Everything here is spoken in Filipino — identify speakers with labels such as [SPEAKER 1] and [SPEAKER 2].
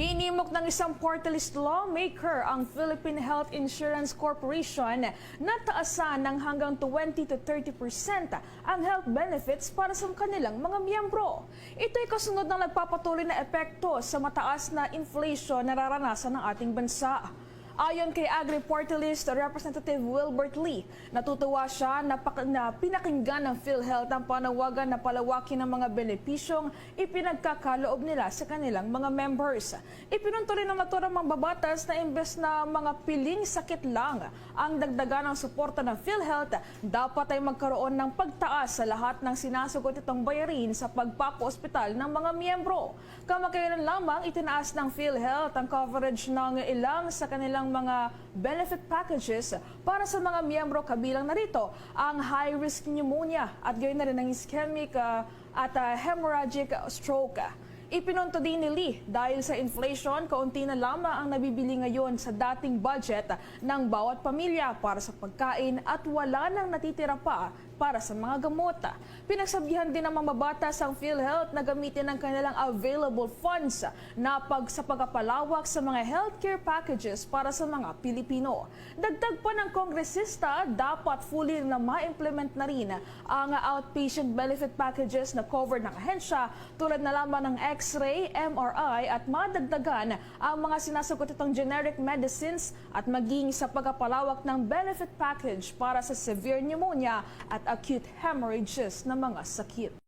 [SPEAKER 1] Hinimok ng isang party list lawmaker ang Philippine Health Insurance Corporation na taasan ng hanggang 20 to 30 percent ang health benefits para sa kanilang mga miyembro. Ito ay kasunod ng nagpapatuloy na epekto sa mataas na inflation na nararanasan ng ating bansa. Ayon kay Agri Party List Representative Wilbert Lee, natutuwa siya na, na pinakinggan ng PhilHealth ang panawagan na palawakin ng mga benepisyong ipinagkakaloob nila sa kanilang mga members. Ipinunto rin ng naturang mambabatas na imbes na mga piling sakit lang ang dagdagan ng suporta ng PhilHealth, dapat ay magkaroon ng pagtaas sa lahat ng sinasugot itong bayarin sa pagpapaospital ng mga miyembro. Kamakailan lamang itinaas ng PhilHealth ang coverage ng ilang sa kanilang mga benefit packages para sa mga miyembro kabilang narito ang high-risk pneumonia at gayon na rin ang ischemic ah, at ah, hemorrhagic stroke. Ipinunto din ni Lee dahil sa inflation, kaunti na lamang ang nabibili ngayon sa dating budget ng bawat pamilya para sa pagkain at wala nang natitira pa para sa mga gamot. Pinagsabihan din ng mamabatas ang PhilHealth na gamitin ang kanilang available funds na pag sa pagpapalawak sa mga healthcare packages para sa mga Pilipino. Dagdag pa ng kongresista, dapat fully na ma-implement na rin ang outpatient benefit packages na covered ng ahensya tulad na lamang ng X-ray, MRI at madagdagan ang mga sinasagot itong generic medicines at maging sa pagpapalawak ng benefit package para sa severe pneumonia at acute hemorrhages na mga sakit.